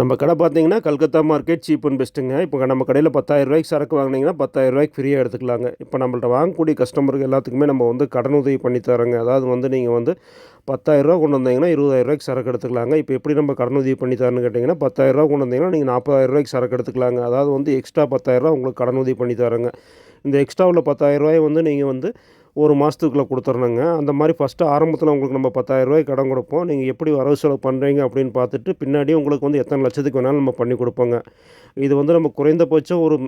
நம்ம கடை பார்த்தீங்கன்னா கல்கத்தா மார்க்கெட் சீப் அண்ட் பெஸ்ட்டுங்க. இப்போ நம்ம கடையில் பத்தாயிரம் ரூபாய்க்கு சரக்கு வாங்கினீங்கன்னா பத்தாயிரம் ரூபாய்க்கு ஃப்ரீயாக எடுத்துக்கலாங்க. இப்போ நம்மள்ட்ட வாங்கக்கூடிய கஸ்டமருக்கு எல்லாத்துக்குமே நம்ம வந்து கடன் உதவி பண்ணி தரோங்க அதாவது வந்து நீங்கள் வந்து பத்தாயிரரூவா கொண்டு வந்தீங்கன்னா இருபதாயிரம் ரூபாய்க்கு சரக்கு எடுத்துக்கலாங்க. இப்போ எப்படி நம்ம கடன் உதவி பண்ணி தரேன்னு கேட்டிங்கன்னா பத்தாயிரரூவா கொண்டு வந்தீங்கன்னா நீங்கள் நாற்பதாயிரம் ரூபாய்க்கு சரக்கு எடுத்துக்கலாங்க. அதாவது வந்து எக்ஸ்ட்ரா பத்தாயிரரூவா உங்களுக்கு கடன் உதவி பண்ணி தரேங்க இந்த எக்ஸ்ட்ரா உள்ள பத்தாயிரம் வந்து நீங்கள் வந்து ஒரு மாதத்துக்குள்ளே கொடுத்துட்றணுங்க அந்த மாதிரி ஃபஸ்ட்டு ஆரம்பத்தில் உங்களுக்கு நம்ம பத்தாயிரம் கடன் கொடுப்போம். நீங்கள் எப்படி வரவு செலவு பண்ணுறீங்க அப்படின்னு பார்த்துட்டு பின்னாடி உங்களுக்கு வந்து எத்தனை லட்சத்துக்கு வேணாலும் நம்ம பண்ணி கொடுப்போங்க. இது வந்து நம்ம குறைந்தபட்சம் ஒரு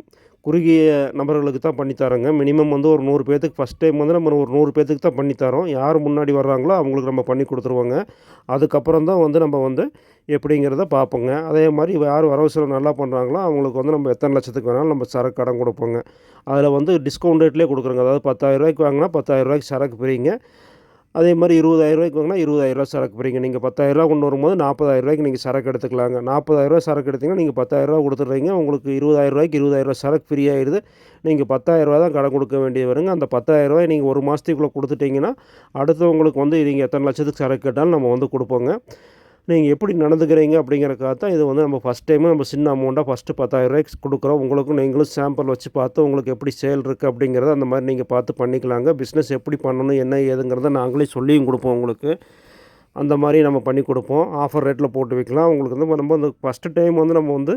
குறுகிய நபர்களுக்கு தான் பண்ணி தரோங்க மினிமம் வந்து ஒரு நூறு பேர்த்துக்கு ஃபஸ்ட் டைம் வந்து நம்ம ஒரு நூறு பேர்த்துக்கு தான் பண்ணித்தரோம். யார் முன்னாடி வர்றாங்களோ அவங்களுக்கு நம்ம பண்ணி கொடுத்துருவோங்க. அதுக்கப்புறம் தான் வந்து நம்ம வந்து எப்படிங்கிறத பார்ப்போங்க. அதே மாதிரி யார் வரவு செலவு நல்லா பண்ணுறாங்களோ அவங்களுக்கு வந்து நம்ம எத்தனை லட்சத்துக்கு வேணாலும் நம்ம சரக்கு கடன் கொடுப்போங்க. அதில் வந்து டிஸ்கவுண்ட் ரேட்லேயே கொடுக்குறோங்க. அதாவது பத்தாயிரரூவாய்க்கு வாங்கினா பத்தாயிரம் ரூபாய்க்கு சரக்கு பிரிங்க அதே மாதிரி இருபதாயிரரூவாய்க்கு வாங்கினா இருபதாயிரரூவா சரக்கு. போகிறீங்க நீங்கள் பத்தாயிரரூவா கொண்டு வரும்போது நாற்பதாயிரரூவாய்க்கு நீங்கள் சரக்கு எடுத்துக்கலாங்க. நாற்பதாயிரரூவா சரக்கு எடுத்தீங்கன்னா நீங்கள் பத்தாயிரரூவா கொடுத்துட்றீங்க. உங்களுக்கு இருபதாயிரரூவாய்க்கு இருபதாயிரரூவா சரக்கு ஃப்ரீ ஆயிடுது. நீங்கள் பத்தாயிரரூவா தான் கடன் கொடுக்க வேண்டியது வருங்க. அந்த பத்தாயிரரூவாய் நீங்கள் ஒரு மாதத்துக்குள்ளே கொடுத்துட்டிங்கன்னா அடுத்தவங்களுக்கு வந்து நீங்கள் எத்தனை லட்சத்துக்கு சரக்கு கேட்டாலும் நம்ம வந்து கொடுப்போங்க. நீங்கள் எப்படி நடந்துக்கிறீங்க அப்படிங்கிறக்காக தான் இது வந்து நம்ம ஃபஸ்ட் டைமு நம்ம சின்ன அமௌண்ட்டாக ஃபஸ்ட்டு பத்தாயிரரூபாய்க்கு கொடுக்குறோம். உங்களுக்கும் நீங்களும் சாம்பிள் வச்சு பார்த்து உங்களுக்கு எப்படி சேல் இருக்குது அப்படிங்கிறத அந்த மாதிரி நீங்கள் பார்த்து பண்ணிக்கலாங்க. பிஸ்னஸ் எப்படி பண்ணணும் என்ன ஏதுங்கிறத நாங்களே சொல்லியும் கொடுப்போம் உங்களுக்கு. அந்த மாதிரி நம்ம பண்ணி கொடுப்போம். ஆஃபர் ரேட்டில் போட்டு வைக்கலாம். உங்களுக்கு வந்து நம்ம அந்த ஃபஸ்ட்டு டைம் வந்து நம்ம வந்து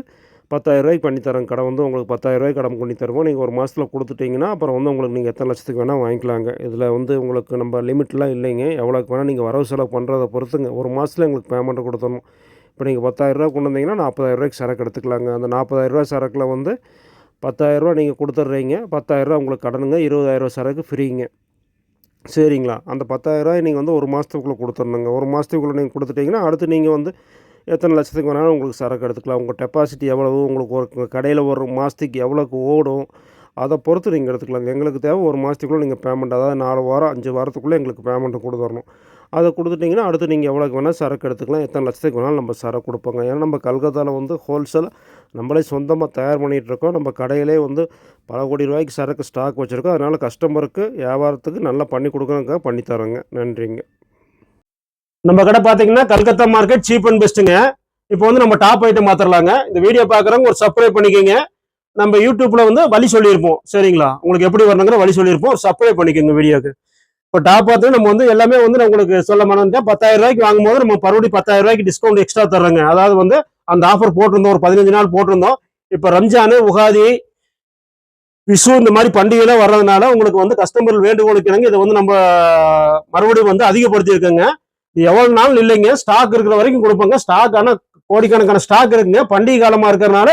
பத்தாயிரரூவாய்க்கு பண்ணி தரோம் கடை வந்து உங்களுக்கு பத்தாயிரரூவாய்க்கு கடன் பண்ணி தருவோம். நீங்கள் ஒரு மாதத்தில் கொடுத்துட்டிங்கன்னா அப்புறம் வந்து உங்களுக்கு நீங்கள் எத்தனை லட்சத்துக்கு வேணால் வாங்கிக்கலாங்க. இதில் வந்து உங்களுக்கு நம்ம லிமிட்லாம் இல்லைங்க. எவ்வளோக்கு வேணால் நீங்கள் வரவு செலவு பண்ணுறத பொறுத்துங்க. ஒரு மாதத்தில் எங்களுக்கு பேமெண்ட் கொடுத்துடணும். இப்போ நீங்கள் பத்தாயிரரூவா கொண்டு வந்தீங்கன்னா நாற்பதாயிரரூவாய்க்கு சரக்கு எடுத்துக்கலாங்க. அந்த நாற்பதாயிரரூவா சரக்கில் வந்து பத்தாயிரரூவா நீங்கள் கொடுத்துட்றீங்க. பத்தாயிரரூவா உங்களுக்கு கடனுங்க. இருபதாயிரரூவா சரக்கு ஃப்ரீங்க. சரிங்களா? அந்த பத்தாயிரரூவாய் நீங்கள் வந்து ஒரு மாதத்துக்குள்ளே கொடுத்துடணுங்க. ஒரு மாதத்துக்குள்ளே நீங்கள் கொடுத்துட்டிங்கன்னா அடுத்து நீங்கள் வந்து எத்தனை லட்சத்துக்கு வேணாலும் உங்களுக்கு சரக்கு எடுத்துக்கலாம். உங்கள் டெபாசிட்டி எவ்வளவு உங்களுக்கு ஒரு கடையில் ஒரு மாதத்துக்கு எவ்வளோக்கு ஓடும் அதை பொறுத்து நீங்கள் எடுத்துக்கலாங்க எங்களுக்கு தேவை ஒரு மாதத்துக்குள்ளே நீங்கள் பேமெண்ட் அதாவது நாலு வாரம் அஞ்சு வாரத்துக்குள்ளே எங்களுக்கு பேமெண்ட்டு கொடுத்துடணும் அதை கொடுத்துட்டிங்கன்னா அடுத்து நீங்கள் எவ்வளோக்கு வேணால் சரக்கு எடுத்துக்கலாம். எத்தனை லட்சத்துக்கு வேணாலும் நம்ம சரக்கு கொடுப்போங்க. ஏன்னா நம்ம கல்கத்தாவில் வந்து ஹோல்சேல் நம்மளே சொந்தமாக தயார் பண்ணிகிட்டு இருக்கோம். நம்ம கடையிலே வந்து பல கோடி ரூபாய்க்கு சரக்கு ஸ்டாக் வச்சுருக்கோம். அதனால் கஸ்டமருக்கு வியாபாரத்துக்கு நல்லா பண்ணி கொடுக்குறதுக்காக பண்ணித்தரோங்க. நன்றிங்க. நம்ம கடை பார்த்தீங்கன்னா கல்கத்தா மார்க்கெட் சீப் அண்ட் பெஸ்ட்டுங்க இப்போ வந்து நம்ம டாப் ஐட்டம் மாத்திரலாங்க. இந்த வீடியோ பார்க்குறவங்க ஒரு சப்ஸ்கிரைப் பண்ணிக்கோங்க. நம்ம யூடியூப்பில் வந்து வழி சொல்லியிருப்போம். சரிங்களா? உங்களுக்கு எப்படி வரணுங்கிற வழி சொல்லியிருப்போம். ஒரு சப்ஸ்கிரைப் பண்ணிக்கோங்க வீடியோக்கு. இப்போ டாப் பார்த்து நம்ம வந்து எல்லாமே வந்து உங்களுக்கு சொல்ல மாட்டேன் பத்தாயிரம் ரூபாய்க்கு வாங்கும்போது நம்ம மறுபடியும் பத்தாயிரம் ரூபாய்க்கு டிஸ்கவுண்ட் எக்ஸ்ட்ரா தர்றோங்க. அதாவது வந்து அந்த ஆஃபர் போட்டிருந்தோம். ஒரு பதினஞ்சு நாள் போட்டிருந்தோம். இப்போ ரம்ஜானு உகாதி விஷு இந்த மாதிரி பண்டிகைலாம் வர்றதுனால உங்களுக்கு வந்து கஸ்டமர் வேண்டுகோளுக்கு இணங்க இதை வந்து நம்ம மறுபடியும் வந்து அதிகப்படுத்தியிருக்கோங்க. எவ்வளவு நாள் இல்லைங்க ஸ்டாக் இருக்கிற வரைக்கும் கொடுப்பாங்க. ஸ்டாக் ஆனால் கோடிக்கணக்கான ஸ்டாக் இருக்குங்க. பண்டிகை காலமாக இருக்கிறனால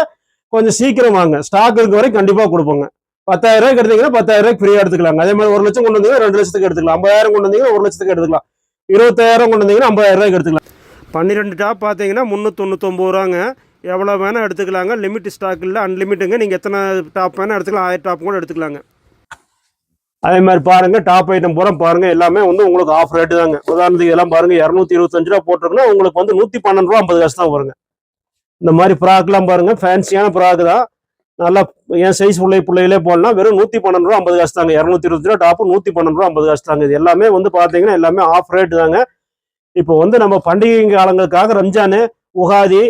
கொஞ்சம் சீக்கிரம் வாங்க. ஸ்டாக் இருக்கிற வரைக்கும் கண்டிப்பாக கொடுப்போங்க. பத்தாயிரம் ரூபாய்க்கு எடுத்தீங்கன்னா பத்தாயிரம் ரூபாய்க்கு ஃப்ரீயாக எடுத்துக்கலாம். அதே மாதிரி ஒரு லட்சம் கொண்டு வந்தீங்கன்னா ரெண்டு லட்சத்துக்கு எடுத்துக்கலாம். ஐம்பதாயிரம் கொண்டு வந்தீங்கன்னா ஒரு லட்சத்துக்கு எடுத்துக்கலாம். இருபத்தாயிரம் கொண்டு வந்தீங்கன்னா ஐம்பதாயிரம் ரூபாய்க்கு எடுத்துக்கலாம். பன்னிரெண்டு டாப் பார்த்தீங்கன்னா முந்நூற்றொண்ணூத்தொம்பது ரூபாங்க. எவ்வளோ வேணால் எடுத்துக்கலாங்க. லிமிட் ஸ்டாக் இல்லை அன்லிமிட்டுங்க நீங்கள் எத்தனை டாப் வேணால் எடுத்துக்கலாம். ஆயிரம் டாப் கூட எடுத்துக்கலாங்க. அதே மாதிரி பாருங்கள் டாப் ஐட்டம் பூரா பாருங்கள் எல்லாமே வந்து உங்களுக்கு ஆஃப் ரேட்டு தாங்க. உதாரணத்துக்கு இதெல்லாம் பாருங்கள் இரநூத்தி இருபத்தஞ்சு ரூபா போட்டிருக்குன்னா உங்களுக்கு வந்து நூற்றி பன்னெண்டு ரூபா ஐம்பது காசு தான் வருங்க. இந்த மாதிரி ஃப்ராக்லாம் பாருங்க ஃபேன்சியான ஃப்ராக் தான். நல்லா என் சைஸ் பிள்ளை பிள்ளைகளே போடலாம் வெறும் நூற்றி பன்னெண்டு ரூபா ஐம்பது காசு தாங்க. இரநூத்தி இருபத்தி ரூபா டாப்பு நூற்றி பன்னெண்டு ரூபா ஐம்பது காசு தாங்க. இது எல்லாமே வந்து பார்த்தீங்கன்னா எல்லாமே ஆஃப் ரேட்டு தாங்க. இப்போ வந்து நம்ம பண்டிகை காலங்களுக்காக ரம்ஜானு உகாதி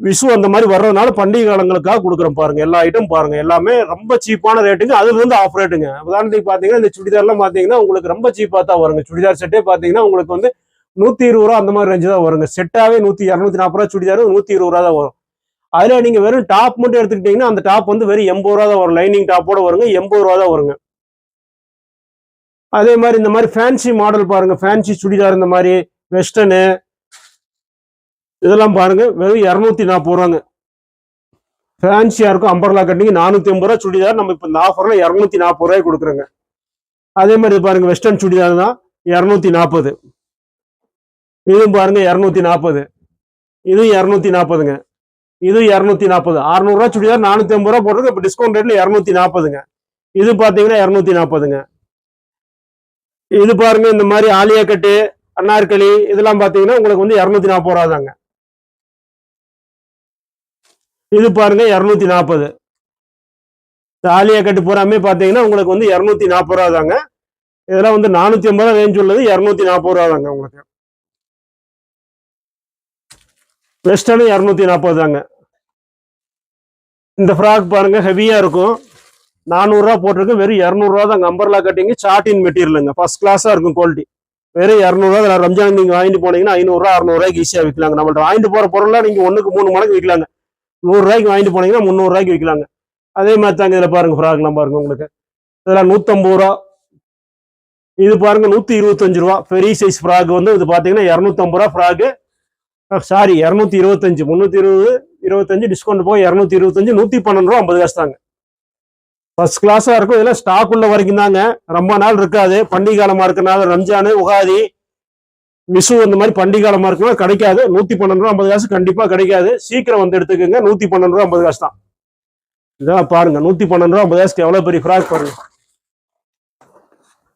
விஷு அந்த மாதிரி வர்றதுனால பண்டிகை காலங்களுக்காக கொடுக்குறோம் பாருங்க. எல்லா ஐட்டம் பாருங்க. எல்லாமே ரொம்ப சீப்பான ரேட்டுங்க அதுல இருந்து ஆஃப் ரேட்டுங்க உதாரணத்துக்கு பாத்தீங்கன்னா இந்த சுடிதார்லாம் பாத்தீங்கன்னா உங்களுக்கு ரொம்ப சீப்பா தான் வருங்க. சுடிதார் செட்டே பாத்தீங்கன்னா உங்களுக்கு வந்து நூத்தி இருபது ரூபா அந்த மாதிரி ரேஞ்சு தான் வருங்க. செட்டாவே நூத்தி இரநூத்தி நாற்பது ரூபா சுடிதார் நூத்தி இருபது ரூபா தான் வரும். அதுல நீங்க வெறும் டாப் மட்டும் எடுத்துக்கிட்டீங்கன்னா அந்த டாப் வந்து வெறும் எண்பது ரூபா தான் வரும். லைனிங் டாப்போட வருங்க. எண்பது ரூபா தான் வருங்க. அதே மாதிரி இந்த மாதிரி ஃபேன்சி மாடல் பாருங்க. ஃபேன்சி சுடிதார் இந்த மாதிரி வெஸ்டர்னு இதெல்லாம் பாருங்க வெறும் இரநூத்தி நாற்பது ரூபாங்க. ஃபேன்சியாக இருக்கும் அம்பர்லா கட்டிங்க நானூற்றி ஐம்பது ரூபா சுடிதார் நம்ம இப்போ இந்த ஆஃபரில் இரநூத்தி நாற்பது ரூபாய் கொடுக்குறோங்க. அதே மாதிரி பாருங்கள் பாருங்க வெஸ்டர்ன் சுடிதார் தான் இரநூத்தி நாற்பது இதுவும் பாருங்க இரநூத்தி நாற்பது இதுவும் இரநூத்தி நாற்பதுங்க இது இரநூத்தி நாற்பது அறநூறுவா சுடிதார் நானூற்றி ஐம்பது ரூபா போட்டிருக்கு இப்போ டிஸ்கவுண்ட் ரேட்டில் இரநூத்தி நாற்பதுங்க இது பார்த்தீங்கன்னா இரநூத்தி நாற்பதுங்க இது பாருங்க இந்த மாதிரி ஆலியா கட்டு அன்னார்களி இதெல்லாம் பார்த்தீங்கன்னா உங்களுக்கு வந்து இரநூத்தி நாற்பது ரூபா தாங்க. இது பாருங்க இரநூத்தி நாற்பது ஆலியா கட்டு பூராமே பார்த்தீங்கன்னா உங்களுக்கு வந்து இரநூத்தி நாற்பது ரூபா தாங்க இதெல்லாம் வந்து நானூத்தி ஐம்பது ரூபா ரேஞ்ச் உள்ளது இரநூத்தி நாற்பது ரூபா தாங்க உங்களுக்கு. வெஸ்டர்னு இரநூத்தி நாற்பது தாங்க இந்த ஃப்ராக் பாருங்க ஹெவியாக இருக்கும். நானூறுரூவா போட்டிருக்கு வெறும் இரநூறுவா தாங்க அம்பர்லா கட்டிங்க சாட்டின் மெட்டீரியலுங்க ஃபர்ஸ்ட் கிளாஸாக இருக்கும் குவாலிட்டி வெறும் இரநூறுவா இதில் ரம்ஜான் நீங்கள் வாங்கிட்டு போனீங்கன்னா ஐநூறுரூவா அறநூறுவாய்க்கு ஈஸியாக விற்கலாங்க நம்மள்ட்ட வாங்கிட்டு போகிற பொருளாக நீங்கள் ஒன்றுக்கு மூணு மடங்கு விற்கலாங்க நூறுரூவாய்க்கு வாங்கிட்டு போனீங்கன்னா முந்நூறுரூவாய்க்கு விற்கலாங்க. அதே மாதிரி தாங்க இதில் பாருங்கள் ஃப்ராக்லாம் பாருங்கள் உங்களுக்கு. இதெல்லாம் நூற்றம்பது ரூபா. இது பாருங்கள் நூற்றி இருபத்தஞ்சு ரூபா. பெரிய சைஸ் ஃப்ராக் வந்து இது பார்த்தீங்கன்னா இரநூத்தம்பது ரூபா ஃப்ராக்கு சாரி இரநூத்தி இருபத்தஞ்சு முந்நூற்றி இருபது இருபத்தஞ்சு டிஸ்கவுண்ட் போக இரநூத்தி இருபத்தஞ்சு நூற்றி பன்னெண்டு ரூபா ஐம்பது காசு தாங்க. ஃபர்ஸ்ட் கிளாஸாக இருக்கும். இதெல்லாம் ஸ்டாக் உள்ள வரைக்கும் தாங்க. ரொம்ப நாள் இருக்காது. பண்டிகை காலமாக இருக்கனால ரம்ஜானு உகாதி மிசு இந்த மாதிரி பண்டிகை காலமாக இருக்கனால கிடைக்காது. நூற்றி பன்னெண்டு ரூபா ஐம்பது காசு கண்டிப்பாக கிடைக்காது. சீக்கிரம் வந்து எடுத்துக்கோங்க. நூற்றி பன்னெண்டு ரூபா ஐம்பது காசு தான். இதான் பாருங்க. நூற்றி பன்னெண்டு ரூபா ஐம்பது காசுக்கு எவ்வளோ பெரிய ஃப்ராக் பாருங்க.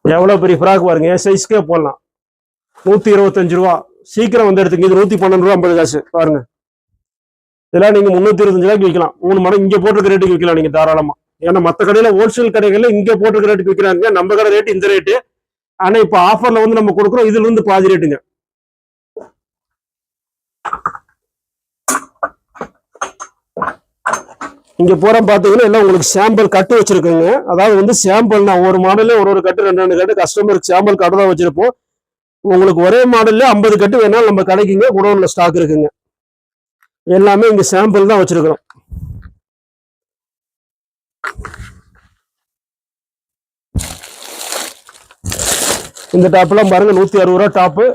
எவ்வளோ பெரிய ஃப்ராக் பாருங்க. என் சைஸ்க்கே போடலாம். நூற்றி இருபத்தஞ்சு ரூபா. சீக்கிரம் வந்து எடுத்துங்க இது நூற்றி பன்னெண்டு ரூபா ஐம்பது காசு. பாருங்க. இதெல்லாம் நீங்கள் முன்னூத்தி இருபத்தஞ்சு ரூபாய்க்கு விற்கலாம். மூணு மடங்கு இங்கே போட்டிருக்க ரேட்டுக்கு விற்கலாம் நீங்கள் தாராளமாக ஏன்னா மற்ற கடையில ஹோல்சேல் கடைகள்ல இங்கே போட்டிருக்க ரேட்டுக்கு விற்கிறாங்க நம்ம கடை ரேட்டு இந்த ரேட்டு ஆனா இப்போ ஆஃபர்ல வந்து நம்ம கொடுக்குறோம் இதுல இருந்து பாதி ரேட்டுங்க இங்க போற பாத்தீங்கன்னா எல்லாம் உங்களுக்கு சாம்பிள் கட்டு வச்சிருக்கோங்க. அதாவது வந்து சாம்பிள்னா ஒரு மாடல்ல ஒரு ஒரு கட்டு ரெண்டு ரெண்டு கட்டு கஸ்டமருக்கு சாம்பிள் கட்டு தான் வச்சிருப்போம். உங்களுக்கு ஒரே மாடல்ல ஐம்பது கட்டு வேணாலும் நம்ம கடைக்குங்க குடோன்ல ஸ்டாக் இருக்குங்க. எல்லாமே இங்க சாம்பிள் தான் வச்சிருக்கிறோம். இந்த டாப்லாம் பாருங்க நூத்தி அறுபது ரூபா டாப்பு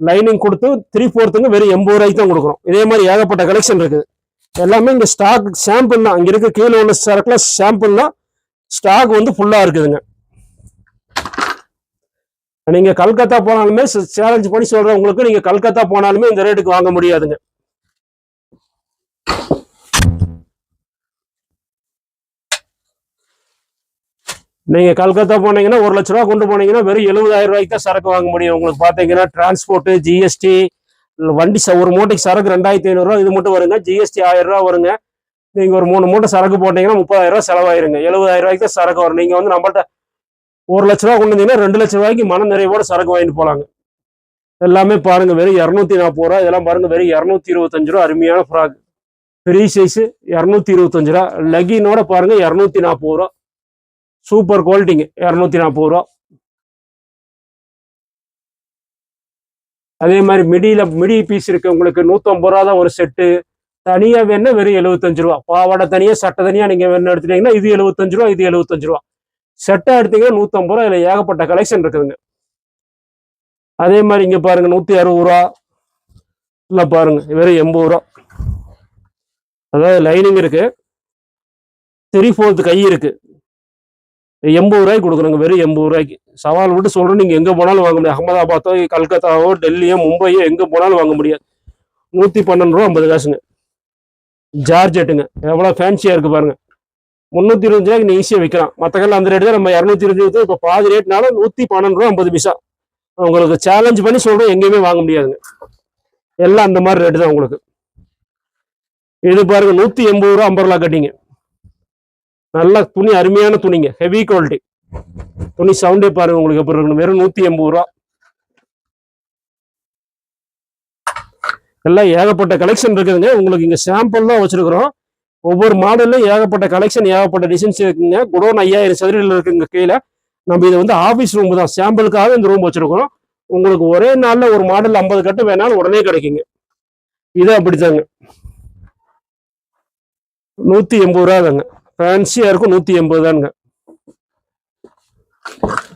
லைனிங் கொடுத்து த்ரீ ஃபோர்த்துங்க வெறும் எண்பது ரூபாய்க்கு தான் கொடுக்குறோம் இதே மாதிரி ஏகப்பட்ட கலெக்ஷன் இருக்குது எல்லாமே இந்த ஸ்டாக் சாம்பிள் தான். இங்க இருக்க கீழே உள்ள சரக்குல சாம்பிள் தான் ஸ்டாக் வந்து ஃபுல்லா இருக்குதுங்க. நீங்க கல்கத்தா போனாலுமே சேலஞ்ச் பண்ணி சொல்றேன் நீங்கள் நீங்க கல்கத்தா போனாலுமே இந்த ரேட்டுக்கு வாங்க முடியாதுங்க. நீங்கள் கல்கத்தா போனீங்கன்னா ஒரு லட்ச ரூபா கொண்டு போனீங்கன்னா வெறும் எழுபதாயிரம் ரூபாய்க்கு தான் சரக்கு வாங்க முடியும். உங்களுக்கு பார்த்தீங்கன்னா டிரான்ஸ்போர்ட்டு ஜிஎஸ்டி வண்டி ச- ஒரு மூட்டைக்கு சரக்கு ரெண்டாயிரத்தி ஐநூறுரூவா இது மட்டும் வருங்க. ஜிஎஸ்டி ஆயிரம் ரூபா வருங்க. நீங்கள் ஒரு மூணு மூட்டை சரக்கு போட்டீங்கன்னா முப்பதாயிரம் ரூபா செலவாயிருங்க. எழுபதாயிரம் ரூபாய்க்கு தான் சரக்கு வரும். நீங்கள் வந்து நம்மள்ட்ட ஒரு லட்ச ரூபா கொண்டு வந்தீங்கன்னா ரெண்டு லட்ச ரூபாய்க்கு மன நிறைவோட சரக்கு வாங்கிட்டு போகலாங்க எல்லாமே பாருங்கள் வெறும் இரநூத்தி நாற்பது ரூபா. இதெல்லாம் பாருங்கள் வெறும் இரநூத்தி இருபத்தஞ்சு ரூபா அருமையான ஃப்ராக். பெரிய சைஸு இரநூத்தி இருபத்தஞ்சு ரூபா. லெகினோட பாருங்கள் இரநூத்தி நாற்பது ரூபா. சூப்பர் குவாலிட்டிங்க இரநூத்தி நாற்பது ரூபா. அதே மாதிரி மிடியில மிடி பீஸ் இருக்கு. உங்களுக்கு நூற்றம்பது ரூபா தான் ஒரு செட்டு தனியாக வேணா வெறும் எழுபத்தஞ்சு ரூபா. பாவாடை தனியாக சட்டை தனியாக நீங்கள் வேணும் எடுத்துட்டீங்கன்னா இது எழுபத்தஞ்சு ரூபா இது எழுபத்தஞ்சு ரூபா. செட்டாக எடுத்தீங்கன்னா நூற்றம்பது ரூபா. இதில் ஏகப்பட்ட கலெக்ஷன் இருக்குதுங்க. அதே மாதிரி இங்கே பாருங்க நூற்றி அறுபது ரூபா. இல்லை பாருங்க வெறும் எண்பது ரூபா. அதாவது லைனிங் இருக்கு. த்ரீ ஃபோர்த்து கை இருக்கு. எண்பது ரூபாய்க்கு கொடுக்குறோங்க வெறும் எண்பது ரூபாய்க்கு. சவால் விட்டு சொல்கிறோம் நீங்கள் எங்கே போனாலும் வாங்க முடியாது. அகமதாபாத்தோ கல்கத்தாவோ டெல்லியோ மும்பையோ எங்கே போனாலும் வாங்க முடியாது. நூற்றி பன்னெண்டு ரூபா ஐம்பது காசுங்க. ஜார்ஜெட்டுங்க. எவ்வளோ ஃபேன்சியாக இருக்குது பாருங்கள் முந்நூற்றி இருபது ரூபாய்க்கு நீ ஈஸியாக விற்கலாம் மற்ற கடையில் அந்த ரேட்டு தான். நம்ம இரநூத்தி இருபது இப்போ பாதி ரேட்னால நூற்றி பன்னெண்டு ரூபா ஐம்பது பைசா. உங்களுக்கு சேலஞ்ச் பண்ணி சொல்கிறோம் எங்கேயுமே வாங்க முடியாதுங்க. எல்லாம் அந்த மாதிரி ரேட்டு தான் உங்களுக்கு. இது பாருங்கள் நூற்றி எண்பது ரூபா ஐம்பது ரூபா கட்டிங்க. நல்ல துணி அருமையான துணிங்க. ஹெவி குவாலிட்டி துணி சவுண்டே பாருங்க உங்களுக்கு எப்படி இருக்கணும் வெறும் நூத்தி எண்பது ரூபா. எல்லாம் ஏகப்பட்ட கலெக்ஷன் இருக்குதுங்க. உங்களுக்கு இங்க சாம்பிள் தான் வச்சிருக்கிறோம். ஒவ்வொரு மாடல்லும் ஏகப்பட்ட கலெக்ஷன் ஏகப்பட்ட டிசைன்ஸ் இருக்குங்க. குடோன் ஐயாயிரம் சதுரில் இருக்குங்க கீழே. நம்ம இது வந்து ஆபீஸ் ரூம் தான். சாம்பிளுக்காக இந்த ரூம் வச்சிருக்கிறோம். உங்களுக்கு ஒரே நாள்ல ஒரு மாடல் ஐம்பது கட்டு வேணாலும் உடனே கிடைக்குங்க. இது அப்படித்தாங்க நூத்தி எண்பது ரூபா தாங்க ஃபேன்சியாக இருக்கும் நூற்றி எண்பது தானுங்க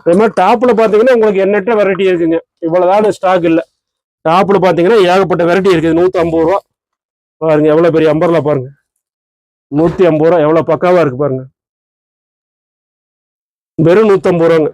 அதே மாதிரி டாப்பில் பார்த்தீங்கன்னா உங்களுக்கு எண்ணற்ற வெரைட்டி இருக்குங்க. இவ்வளவுதான் ஸ்டாக் இல்லை. டாப்பில் பார்த்தீங்கன்னா ஏகப்பட்ட வெரைட்டி இருக்குது. நூற்றி ஐம்பது ரூபா. பாருங்க எவ்வளோ பெரிய அம்பரில் பாருங்க. நூற்றி ஐம்பது ரூபா எவ்வளோ பக்காவாக இருக்கு பாருங்க. வெறும் நூற்றம்பது ரூபாங்க.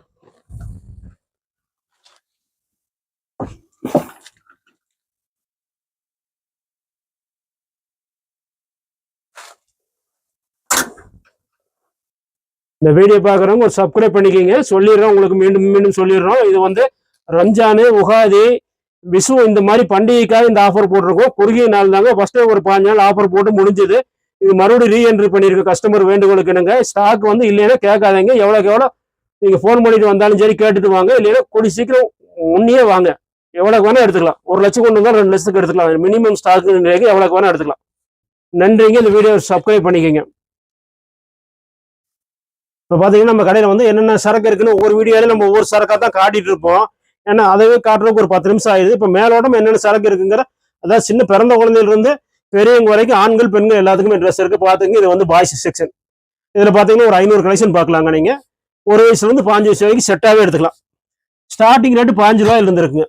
இந்த வீடியோ பார்க்குறவங்க ஒரு சப்ஸ்கிரைப் பண்ணிக்கிங்க. சொல்லிடுறோம் உங்களுக்கு மீண்டும் மீண்டும் சொல்லிடுறோம். இது வந்து ரம்ஜானு உகாதி விசு இந்த மாதிரி பண்டிகைக்காக இந்த ஆஃபர் போட்டிருக்கோம். குறுகிய நாள் தாங்க. ஃபர்ஸ்ட் ஒரு பாஞ்சு நாள் ஆஃபர் போட்டு முடிஞ்சது. இது மறுபடியும் ரீஎன்ட்ரி பண்ணியிருக்க கஸ்டமர் வேண்டுகோளுக்கு என்னங்க ஸ்டாக் வந்து இல்லைன்னா கேட்காதீங்க. எவ்வளோக்கு எவ்வளோ நீங்கள் ஃபோன் பண்ணிட்டு வந்தாலும் சரி கேட்டுட்டு வாங்க. இல்லைன்னா கூடி சீக்கிரம் முன்னையே வாங்க. எவ்வளோக்கு வேணால் எடுத்துக்கலாம். ஒரு லட்சம் கொண்டு வந்தால் ரெண்டு லட்சத்துக்கு எடுத்துக்கலாம். மினிமம் ஸ்டாக் எவ்வளோக்கு வேணால் எடுத்துக்கலாம். நன்றிங்க. இந்த வீடியோ சப்ஸ்கிரைப் பண்ணிக்கோங்க. இப்போ பார்த்தீங்கன்னா நம்ம கடையில் வந்து என்னென்ன சரக்கு இருக்குன்னு ஒவ்வொரு வீடியோலையும் நம்ம ஒவ்வொரு சரக்காக தான் காட்டிட்டு இருப்போம். ஏன்னா அதவே காட்டுறதுக்கு ஒரு பத்து நிமிஷம் ஆயிடுது. இப்போ மேலோட்டம் என்னென்ன சரக்கு இருக்குங்கிற அதாவது சின்ன பிறந்த குழந்தையிலிருந்து பெரியவங்க வரைக்கும் ஆண்கள் பெண்கள் எல்லாத்துக்குமே ட்ரெஸ் இருக்குது பார்த்துங்க இது வந்து பாய்ஸ் செக்ஷன் இதில் பார்த்தீங்கன்னா ஒரு ஐநூறு கலெக்ஷன் பார்க்கலாங்க நீங்கள் ஒரு வயசுலேருந்து பாஞ்சு வயசு வரைக்கும் செட்டாகவே எடுத்துக்கலாம். ஸ்டார்டிங் ரேட்டு பாஞ்சு ரூபாயில் இருந்துருக்குங்க.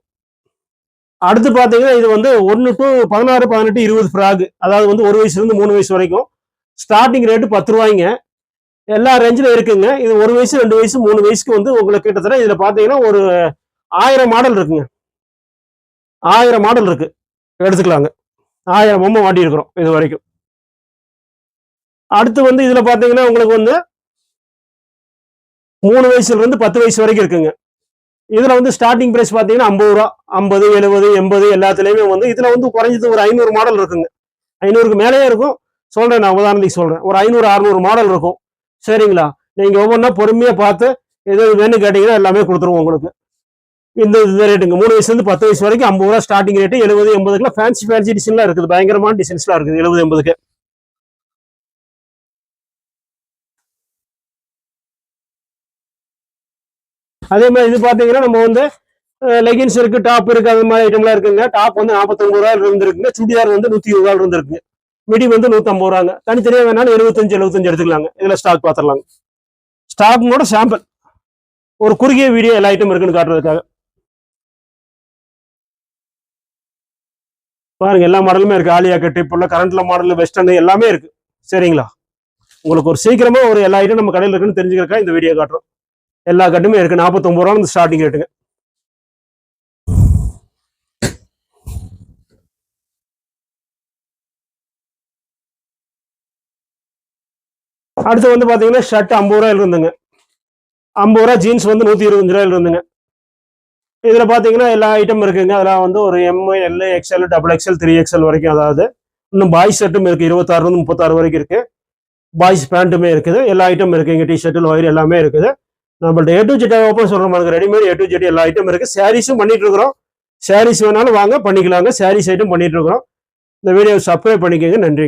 அடுத்து பார்த்தீங்கன்னா இது வந்து ஒன்று டு பதினாறு பதினெட்டு இருபது ஃப்ராக். அதாவது வந்து ஒரு வயசுலேருந்து மூணு வயசு வரைக்கும் ஸ்டார்டிங் ரேட்டு பத்து ரூபாய்ங்க. எல்லா ரேஞ்சிலும் இருக்குங்க. இது ஒரு வயசு ரெண்டு வயசு மூணு வயசுக்கு வந்து உங்களுக்கு கிட்டத்தட்ட இதில் பார்த்தீங்கன்னா ஒரு ஆயிரம் மாடல் இருக்குங்க. ஆயிரம் மாடல் இருக்கு. எடுத்துக்கலாங்க. ஆயிரம் பொம்மை மாட்டி இருக்கிறோம் இது வரைக்கும் அடுத்து வந்து இதில் பார்த்தீங்கன்னா உங்களுக்கு வந்து மூணு வயசுலேருந்து பத்து வயசு வரைக்கும் இருக்குங்க. இதில் வந்து ஸ்டார்டிங் ப்ரைஸ் பார்த்தீங்கன்னா ஐம்பது ரூபா ஐம்பது எழுபது எண்பது எல்லாத்துலேயுமே வந்து இதில் வந்து குறைஞ்சது ஒரு ஐநூறு மாடல் இருக்குங்க. ஐநூறுக்கு மேலேயே இருக்கும். சொல்கிறேன் நான் உதாரணத்துக்கு சொல்கிறேன் ஒரு ஐநூறு அறுநூறு மாடல் இருக்கும். சரிங்களா? நீங்க ஒவ்வொன்றா பொறுமையா பார்த்து எது வேணும் கேட்டீங்கன்னா எல்லாமே கொடுத்துருவோம் உங்களுக்கு. இந்த இந்த ரேட்டுங்க மூணு வயசுலேருந்து பத்து வயசு வரைக்கும் ஐம்பது ரூபா ஸ்டார்டிங் ரேட்டு எழுபது எண்பதுக்குலாம் ஃபேன்சி ஃபேன்சி டிசைன்லாம் இருக்குது. பயங்கரமான டிசைன்ஸ்லாம் இருக்குது. எழுபது எண்பதுக்கு. அதே மாதிரி இது பார்த்தீங்கன்னா நம்ம வந்து லெகின்ஸ் இருக்குது டாப் இருக்குது அது மாதிரி ஐட்டம்லாம் இருக்குங்க. டாப் வந்து நாற்பத்தொம்பது ரூபாயில இருந்துருக்குங்க. சுடிதார் வந்து நூற்றி இருபது ரூபாயில இருந்துருக்குங்க மிடி வந்து நூற்றம்பது ரூபாங்க. தனித்தனியாக வேணாலும் எழுபத்தஞ்சு எழுபத்தஞ்சு எடுத்துக்கலாங்க. இதில் ஸ்டாக் பார்த்துடலாங்க ஸ்டாக்கோட சாம்பிள் ஒரு குறுகிய வீடியோ எல்லா ஐட்டம் இருக்குன்னு காட்டுறதுக்காக. பாருங்க எல்லா மாடலுமே இருக்கு. ஆலியா கட்டு இப்போ உள்ள கரண்ட்ல மாடல் வெஸ்டர்ன் எல்லாமே இருக்கு. சரிங்களா? உங்களுக்கு ஒரு சீக்கிரமா ஒரு எல்லா ஐட்டம் நம்ம கடையில் இருக்குன்னு தெரிஞ்சுக்கிறக்கா இந்த வீடியோ காட்டுறோம். எல்லா கட்டுமே இருக்கு. நாற்பத்தொம்பது ரூபா ஸ்டார்டிங் ரேட்டுங்க. அடுத்து வந்து பார்த்தீங்கன்னா ஷர்ட் ஐம்பது ரூபாயில இருந்துங்க. ஐம்பது ரூபா ஜீன்ஸ் வந்து நூற்றி இருபத்தஞ்சு ரூபாயில இருந்துங்க. இதில் பார்த்தீங்கன்னா எல்லா ஐட்டம் இருக்குங்க. அதெல்லாம் வந்து ஒரு M L XL double XL three XL வரைக்கும் அதாவது இன்னும் பாய்ஸ் ஷர்ட்டும் இருக்குது இருபத்தாறுலேருந்து முப்பத்தாறு வரைக்கும் இருக்குது பாய்ஸ் பேண்ட்டுமே இருக்குது. எல்லா ஐட்டம் இருக்குது இங்கே டிஷர்ட்டு ஒயர் எல்லாமே இருக்குது. நம்மள்ட்ட ஏ டு ஜெட் ஓப்பன் சொல்கிற மாதிரி ரெடிமேட் ஏ டு ஜெட் எல்லா ஐட்டம் இருக்குது சாரீஸும் பண்ணிட்டு இருக்கிறோம். சாரீஸ் வேணாலும் வாங்க பண்ணிக்கலாங்க. சாரீஸ் ஐட்டம் பண்ணிட்டு இருக்கிறோம். இந்த வீடியோ சப்ஸ்கிரைப் பண்ணிக்கோங்க. நன்றி.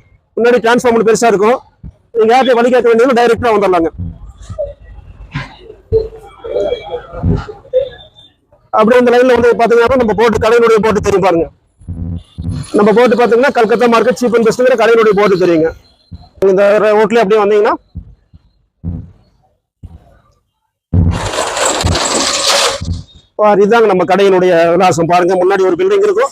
முன்னாடி டிரான்ஸ்ஃபார்ம் பெருசாக இருக்கும். நீங்கள் யார்கிட்ட வழி கேட்க வேண்டியது டைரெக்டாக வந்துடலாங்க. அப்படியே இந்த லைனில் வந்து பார்த்தீங்கன்னா நம்ம போட்டு கடையினுடைய போட்டு தெரியும் பாருங்க. நம்ம போட்டு பார்த்தீங்கன்னா கல்கத்தா மார்க்கெட் சீப் அண்ட் பெஸ்ட்டுங்கிற கடையினுடைய போட்டு தெரியுங்க. இந்த ரோட்லேயே அப்படியே வந்தீங்கன்னா இதுதாங்க நம்ம கடையினுடைய விலாசம். பாருங்க முன்னாடி ஒரு பில்டிங் இருக்கும்.